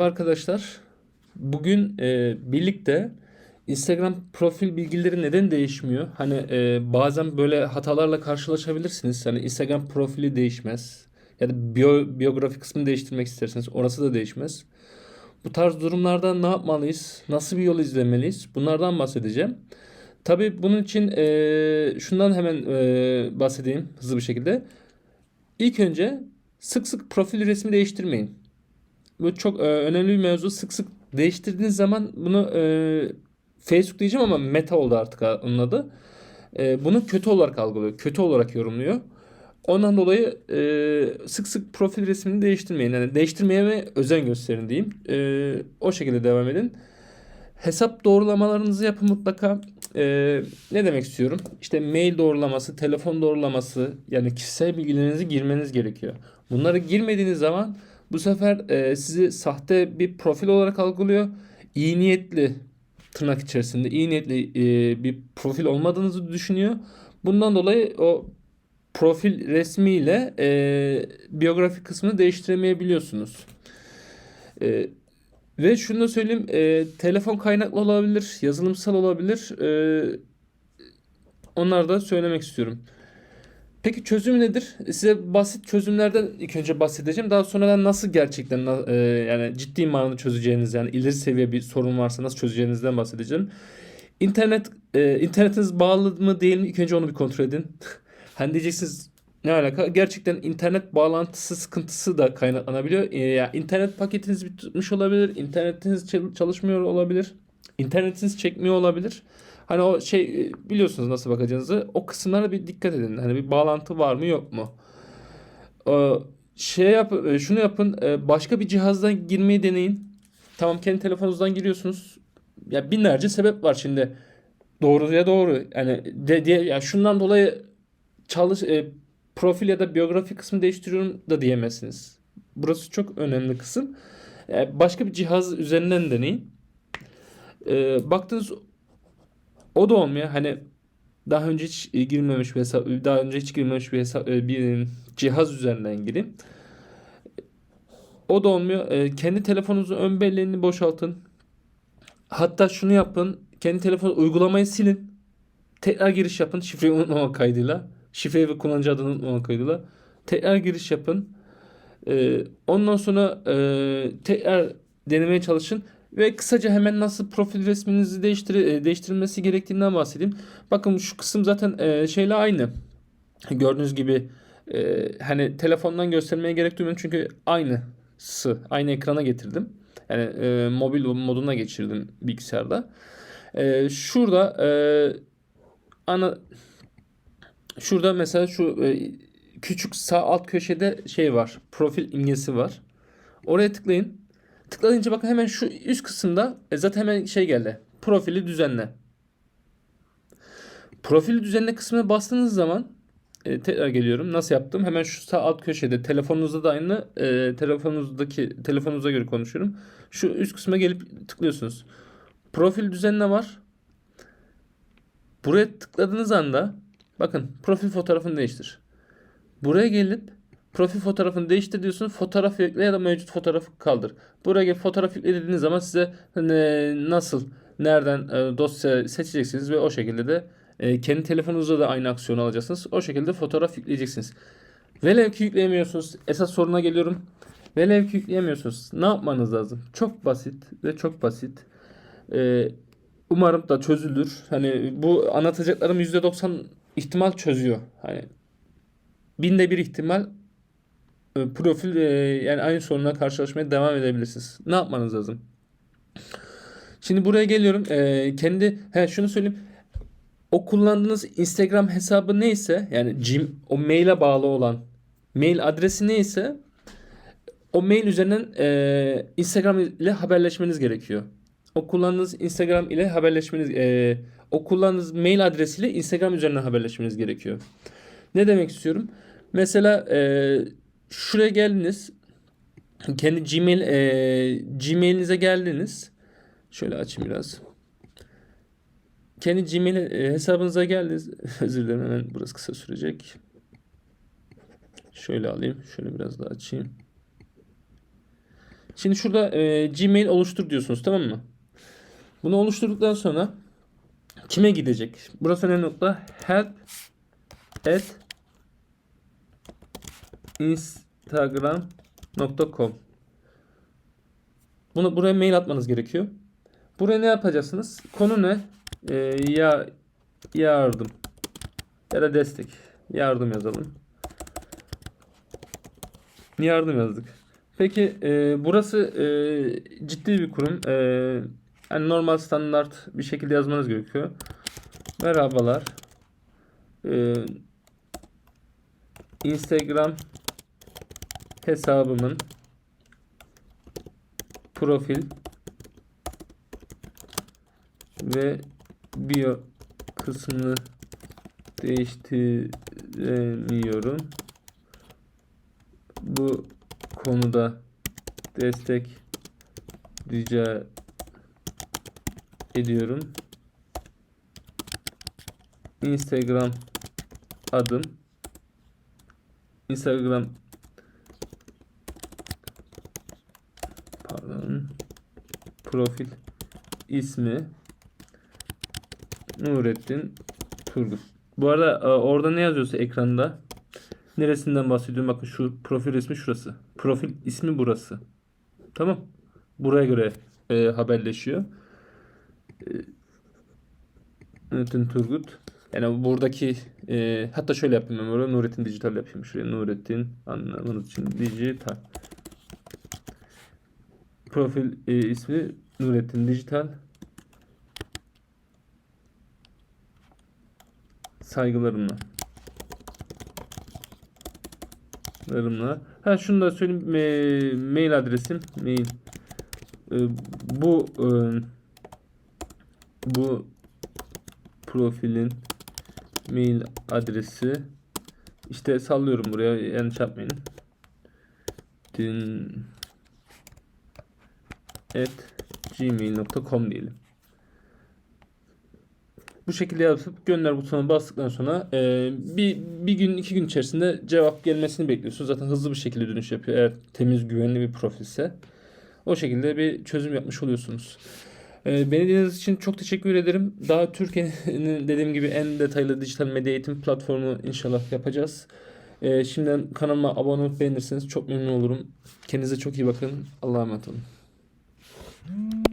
Arkadaşlar bugün e, birlikte Instagram profil bilgileri neden değişmiyor? Hani e, bazen böyle hatalarla karşılaşabilirsiniz. Hani Instagram profili değişmez. Ya da biyo, biyografi kısmını değiştirmek isterseniz orası da değişmez. Bu tarz durumlarda ne yapmalıyız? Nasıl bir yol izlemeliyiz? Bunlardan bahsedeceğim. Tabii bunun için e, şundan hemen e, bahsedeyim hızlı bir şekilde. İlk önce sık sık profil resmi değiştirmeyin. Bu çok e, önemli bir mevzu. Sık sık değiştirdiğiniz zaman bunu e, Facebook diyeceğim ama meta oldu artık onun adı. E, bunu kötü olarak algılıyor. Kötü olarak yorumluyor. Ondan dolayı e, sık sık profil resmini değiştirmeyin. Yani değiştirmeye ve özen gösterin diyeyim. E, o şekilde devam edin. Hesap doğrulamalarınızı yapın mutlaka. E, ne demek istiyorum? İşte mail doğrulaması, telefon doğrulaması yani kişisel bilgilerinizi girmeniz gerekiyor. Bunları girmediğiniz zaman bu sefer e, sizi sahte bir profil olarak algılıyor. İyi niyetli tırnak içerisinde iyi niyetli e, bir profil olmadığınızı düşünüyor. Bundan dolayı o profil resmiyle e, biyografi kısmını değiştiremeyebiliyorsunuz. E, ve şunu da söyleyeyim, e, telefon kaynaklı olabilir, yazılımsal olabilir. E, onları da söylemek istiyorum. Peki çözüm nedir? Size basit çözümlerden ilk önce bahsedeceğim. Daha sonradan nasıl gerçekten e, yani ciddi manada çözeceğiniz yani ileri seviye bir sorun varsa nasıl çözeceğinizden bahsedeceğim. İnternet e, internetiniz bağlı mı değil mi? İlk önce onu bir kontrol edin. Hani diyeceksiniz ne alaka? Gerçekten internet bağlantısı sıkıntısı da kaynaklanabiliyor. E, ya internet paketiniz bitmiş olabilir, internetiniz çal- çalışmıyor olabilir, internetiniz çekmiyor olabilir. Hani o şey e, biliyorsunuz nasıl bakacağınızı. O kısımlara bir dikkat edin. Hani bir bağlantı var mı yok mu? Ee, şey yap, e, şunu yapın. e, Başka bir cihazdan girmeyi deneyin. Tamam kendi telefonunuzdan giriyorsunuz. Ya binlerce sebep var şimdi. Doğru ya doğru. Yani de, diye ya şundan dolayı çalış e, profil ya da biyografi kısmı değiştiriyorum da diyemezsiniz. Burası çok önemli kısım. E, başka bir cihaz üzerinden deneyin. E, baktınız o da olmuyor. Hani daha önce hiç girmemiş bir hesap, daha önce hiç girmemiş bir hesap, e, bir cihaz üzerinden girin. O da olmuyor. E, Kendi telefonunuzun ön belleğini boşaltın. Hatta şunu yapın. Kendi telefon uygulamayı silin. Tekrar giriş yapın. Şifreyi unutmamak kaydıyla. Şifreyi ve kullanıcı adını unutmamak kaydıyla. Tekrar giriş yapın. E, Ondan sonra e, tekrar denemeye çalışın. Ve kısaca hemen nasıl profil resminizi değiştir e, değiştirilmesi gerektiğinden bahsedeyim. Bakın şu kısım zaten e, şeyle aynı. Gördüğünüz gibi e, hani telefondan göstermeye gerek duymuyorum çünkü aynısı. Aynı ekrana getirdim. Yani e, mobil moduna geçirdim bilgisayarda. E, şurada e, ana şurada mesela şu e, küçük sağ alt köşede şey var. Profil imgesi var. Oraya tıklayın. Tıklayınca bakın hemen şu üst kısımda e, zaten hemen şey geldi. Profili düzenle. Profili düzenle kısmına bastığınız zaman e, tekrar geliyorum. Nasıl yaptım? Hemen şu sağ alt köşede telefonunuzda da aynı e, telefonunuzdaki telefonunuza göre konuşuyorum. Şu üst kısma gelip tıklıyorsunuz. Profil düzenle var. Buraya tıkladığınız anda bakın profil fotoğrafını değiştir. Buraya gelip profil fotoğrafını değiştir diyorsunuz. Fotoğraf yükle ya da mevcut fotoğrafı kaldır. Buraya gelip fotoğraf yükle dediğiniz zaman size e, nasıl, nereden e, dosya seçeceksiniz ve o şekilde de e, kendi telefonunuzda da aynı aksiyonu alacaksınız. O şekilde fotoğraf yükleyeceksiniz. Velev ki yükleyemiyorsunuz. Esas soruna geliyorum. Velev ki yükleyemiyorsunuz. Ne yapmanız lazım? Çok basit ve çok basit. E, umarım da çözülür. Hani bu anlatacaklarım %90 ihtimal çözüyor. Hani binde bir ihtimal profil e, yani aynı sorunla karşılaşmaya devam edebilirsiniz. Ne yapmanız lazım? Şimdi buraya geliyorum. E, kendi he şunu söyleyeyim. O kullandığınız Instagram hesabı neyse yani Gm, o maile bağlı olan mail adresi neyse o mail üzerinden e, Instagram ile haberleşmeniz gerekiyor. O kullandığınız Instagram ile haberleşmeniz e, o kullandığınız mail adresiyle Instagram üzerinden haberleşmeniz gerekiyor. Ne demek istiyorum? Mesela e, şuraya geldiniz. Kendi Gmail e, Gmail'inize geldiniz. Şöyle açayım biraz. Kendi Gmail e, hesabınıza geldiniz. Özür dilerim hemen burası kısa sürecek. Şöyle alayım. Şöyle biraz daha açayım. Şimdi şurada e, Gmail oluştur diyorsunuz tamam mı? Bunu oluşturduktan sonra kime gidecek? Burası önemli nokta. Help at instagram.com Bunu buraya mail atmanız gerekiyor. Buraya ne yapacaksınız? Konu ne? Ee, ya yardım ya da destek. Yardım yazalım. Yardım yazdık. Peki e, burası e, ciddi bir kurum. E, yani normal standart bir şekilde yazmanız gerekiyor. Merhabalar. E, Instagram hesabımın profil ve bio kısmını değiştiremiyorum. Bu konuda destek rica ediyorum. Instagram adım Instagram profil ismi Nurettin Turgut. Bu arada e, orada ne yazıyorsa ekranda neresinden bahsediyorum bakın şu profil ismi şurası. Profil ismi burası. Tamam. Buraya göre e, haberleşiyor. E, Nurettin Turgut. Yani buradaki e, hatta şöyle yapayım ben Nurettin Dijital yapayım. Şuraya Nurettin anlamanız için dijital. Profil e, ismi Nurettin Dijital. Saygılarımla. Saygılarımla. Ha şunu da söyleyeyim. Ma- mail adresim. Mail. E, bu e, bu profilin mail adresi işte sallıyorum buraya yanlış yapmayın. Din at gmail.com diyelim. Bu şekilde yapıp gönder butonuna bastıktan sonra e, bir, bir gün iki gün içerisinde cevap gelmesini bekliyorsunuz. Zaten hızlı bir şekilde dönüş yapıyor eğer temiz güvenli bir profilse. O şekilde bir çözüm yapmış oluyorsunuz. E, beni dinlediğiniz için çok teşekkür ederim. Daha Türkiye'nin dediğim gibi en detaylı dijital medya eğitim platformu inşallah yapacağız. E, şimdiden kanalıma abone olup beğenirseniz çok memnun olurum. Kendinize çok iyi bakın. Allah'a emanet olun. Mm.